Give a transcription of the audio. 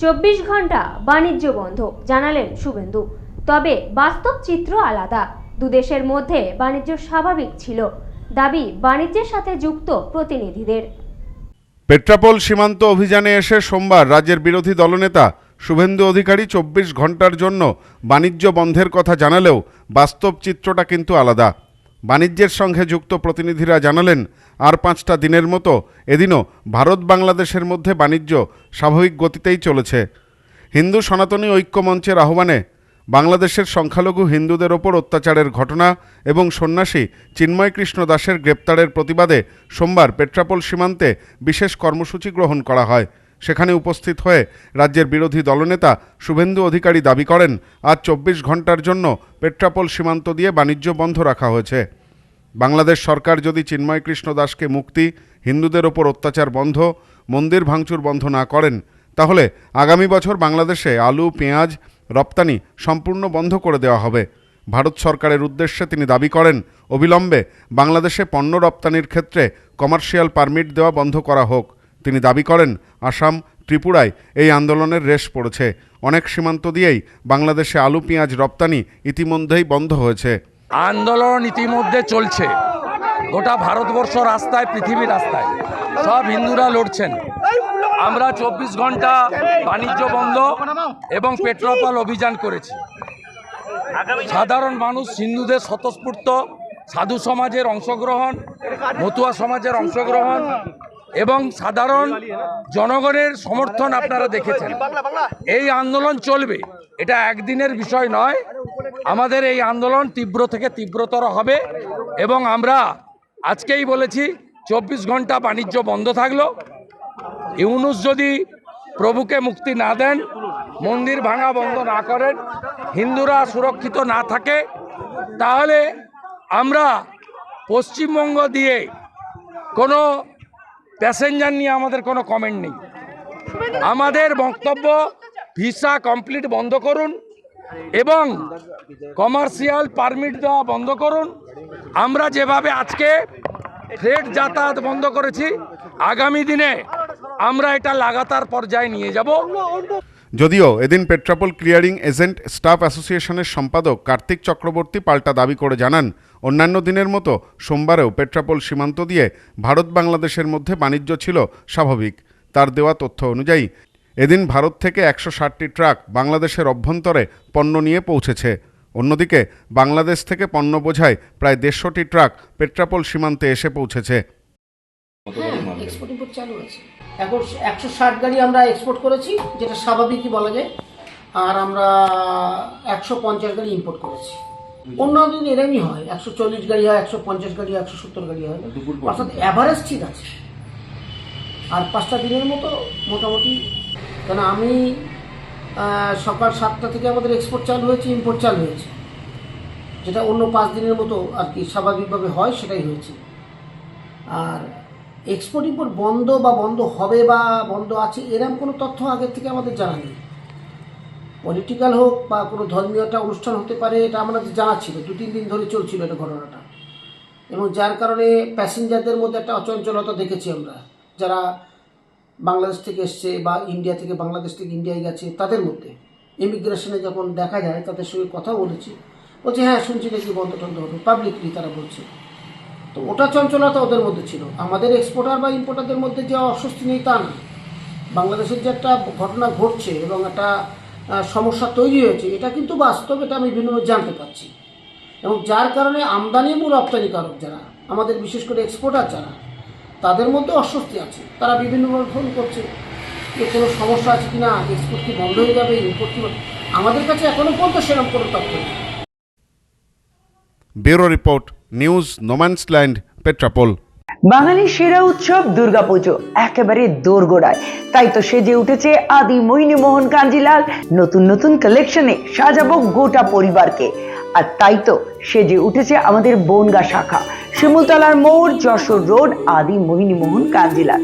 চব্বিশ ঘণ্টা বাণিজ্য বন্ধ, জানালেন শুভেন্দু। তবে বাস্তব চিত্র আলাদা। দুদেশের মধ্যে বাণিজ্য স্বাভাবিক ছিল। দাবি, বাণিজ্যের সাথে যুক্ত প্রতিনিধিদের। পেট্রাপোল সীমান্ত অভিযানে এসে সোমবার রাজ্যের বিরোধী দলনেতা শুভেন্দু অধিকারী চব্বিশ ঘণ্টার জন্য বাণিজ্য বন্ধের কথা জানালেও বাস্তব চিত্রটা কিন্তু আলাদা। বাণিজ্যের সঙ্গে যুক্ত প্রতিনিধিরা জানালেন, আর পাঁচটা দিনের মতো এদিনও ভারত বাংলাদেশের মধ্যে বাণিজ্য স্বাভাবিক গতিতেই চলেছে। হিন্দু সনাতনী ঐক্য মঞ্চের আহ্বানে বাংলাদেশের সংখ্যালঘু হিন্দুদের ওপর অত্যাচারের ঘটনা এবং সন্ন্যাসী চিন্ময় কৃষ্ণ দাসের গ্রেপ্তারের প্রতিবাদে সোমবার পেট্রাপোল সীমান্তে বিশেষ কর্মসূচি গ্রহণ করা হয়। সেখানে উপস্থিত হয়ে রাজ্যের বিরোধী দলনেতা শুভেন্দু অধিকারী দাবি করেন, আজ চব্বিশ ঘণ্টার জন্য পেট্রাপোল সীমান্ত দিয়ে বাণিজ্য বন্ধ রাখা হয়েছে। বাংলাদেশ সরকার যদি চিন্ময় কৃষ্ণ দাসকে মুক্তি, হিন্দুদের ওপর অত্যাচার বন্ধ, মন্দির ভাঙচুর বন্ধ না করেন, তাহলে আগামী বছর বাংলাদেশে আলু, পেঁয়াজ, রপ্তানি সম্পূর্ণ বন্ধ করে দেওয়া হবে। ভারত সরকারের উদ্দেশ্যে তিনি দাবি করেন, অবিলম্বে বাংলাদেশে পণ্য রপ্তানির ক্ষেত্রে কমার্শিয়াল পারমিট দেওয়া বন্ধ করা হোক। তিনি দাবি করেন, আসাম, ত্রিপুরায় এই আন্দোলনের রেশ পড়েছে। অনেক সীমান্ত দিয়েই বাংলাদেশে আলু, পেঁয়াজ রপ্তানি ইতিমধ্যেই বন্ধ হয়েছে। আন্দোলন ইতিমধ্যে চলছে। গোটা ভারতবর্ষ রাস্তায়, পৃথিবী রাস্তায়। সব হিন্দুরা লড়ছেন। আমরা চব্বিশ ঘণ্টা বাণিজ্য বন্ধ এবং পেট্রোপাল অভিযান করেছি। সাধারণ মানুষ হিন্দুদের স্বতঃস্ফূর্ত, সাধু সমাজের অংশগ্রহণ, মতুয়া সমাজের অংশগ্রহণ এবং সাধারণ জনগণের সমর্থন আপনারা দেখেছেন। এই আন্দোলন চলবে। এটা একদিনের বিষয় নয়। আমাদের এই আন্দোলন তীব্র থেকে তীব্রতর হবে এবং আমরা আজকেই বলেছি, চব্বিশ ঘণ্টা বাণিজ্য বন্ধ থাকল। ইউনুস যদি প্রভুকে মুক্তি না দেন, মন্দির ভাঙা বন্ধ না করেন, হিন্দুরা সুরক্ষিত না থাকে, তাহলে আমরা পশ্চিমবঙ্গ দিয়ে কোনো প্যাসেঞ্জার নিয়ে আমাদের কোনো কমেন্ট নেই। আমাদের বক্তব্য ভিসা কমপ্লিট বন্ধ করুন এবং কমার্শিয়াল পারমিট দেওয়া বন্ধ করুন। আমরা যেভাবে আজকে ফ্রেড যাতায়াত বন্ধ করেছি, আগামী দিনে আমরা এটা লাগাতার পর্যায়ে নিয়ে যাব। যদিও এদিন পেট্রাপোল ক্লিয়ারিং এজেন্ট স্টাফ অ্যাসোসিয়েশনের সম্পাদক কার্তিক চক্রবর্তী পাল্টা দাবি করে জানান, অন্যান্য দিনের মতো সোমবারেও পেট্রাপোল সীমান্ত দিয়ে ভারত বাংলাদেশের মধ্যে বাণিজ্য ছিল স্বাভাবিক। তার দেওয়া তথ্য অনুযায়ী, এদিন ভারত থেকে একশো ষাটটি ট্রাক বাংলাদেশের অভ্যন্তরে পণ্য নিয়ে পৌঁছেছে। অন্যদিকে বাংলাদেশ থেকে পণ্য বোঝায় প্রায় দেড়শোটি ট্রাক পেট্রাপোল সীমান্তে এসে পৌঁছেছে। এক্সপোর্ট ইম্পোর্ট চালু আছে। এখন একশো ষাট গাড়ি আমরা এক্সপোর্ট করেছি যেটা স্বাভাবিকই বলা যায়। আর আমরা একশো পঞ্চাশ গাড়ি ইম্পোর্ট করেছি। অন্য দিন এরমই হয় একশো চল্লিশ গাড়ি হয় একশো পঞ্চাশ গাড়ি একশো সত্তর গাড়ি হয়। অর্থাৎ অ্যাভারেজ ঠিক আছে। আর পাঁচটা দিনের মতো মোটামুটি কেন আমি সকাল সাতটা থেকে আমাদের এক্সপোর্ট চালু হয়েছে ইম্পোর্ট চালু হয়েছে। যেটা অন্য পাঁচ দিনের মতো আর কি স্বাভাবিকভাবে হয় সেটাই হয়েছে। আর এক্সপোর্ট ইম্পোর্ট বন্ধ বা বন্ধ হবে বা বন্ধ আছে এরকম কোনো তথ্য আগের থেকে আমাদের জানা নেই। পলিটিক্যাল হোক বা কোনো ধর্মীয় একটা অনুষ্ঠান হতে পারে, এটা আমাদের জানা ছিল, দু তিন দিন ধরে চলছিল এটা ঘটনাটা। এবং যার কারণে প্যাসেঞ্জারদের মধ্যে একটা অচঞ্চলতা দেখেছি আমরা। যারা বাংলাদেশ থেকে এসছে বা ইন্ডিয়া থেকে, বাংলাদেশ থেকে ইন্ডিয়ায় গেছে, তাদের মধ্যে। ইমিগ্রেশনে যখন দেখা যায়, তাদের সঙ্গে কথা বলেছি। বলছে হ্যাঁ শুনছি নাকি বন্ধ টন্ধ হবে। পাবলিকলি তারা বলছে। তো ওটা চঞ্চলতা ওদের মধ্যে ছিল। আমাদের এক্সপোর্টার বা ইম্পোর্টারদের মধ্যে যে অস্বস্তি নেই তা না। বাংলাদেশের যে একটা ঘটনা ঘটছে এবং একটা সমস্যা তৈরি হয়েছে, এটা কিন্তু বাস্তব এটা আমি বিভিন্নভাবে জানতে পারছি। এবং যার কারণে আমদানি এবং রপ্তানিকারক যারা, আমাদের বিশেষ করে এক্সপোর্টার যারা, তাদের মধ্যে অস্বস্তি আছে। তারা বিভিন্নভাবে ফোন করছে যে কোনো সমস্যা আছে কি না? এক্সপোর্ট কি বন্ধ হয়ে যাবে? ইম্পোর্ট কি আমাদের কাছে এখনও পর্যন্ত সেরকম কোনো তথ্য নেই। Bureau report news no man's land Petrapole বাঙালির সেরা উৎসব দুর্গাপুজো, একেবারে দোরগোড়ায়। তাই তো সেজে উঠেছে আদি মোহিনী মোহন কাঞ্জিলাল। নতুন নতুন কালেকশনে সাজাবো গোটা পরিবারকে। আর তাই তো সেজে উঠেছে আমাদের বনগা শাখা, শিমুলতলার মোড়, যশোর রোড আদি মোহিনী মোহন কাঞ্জিলাল।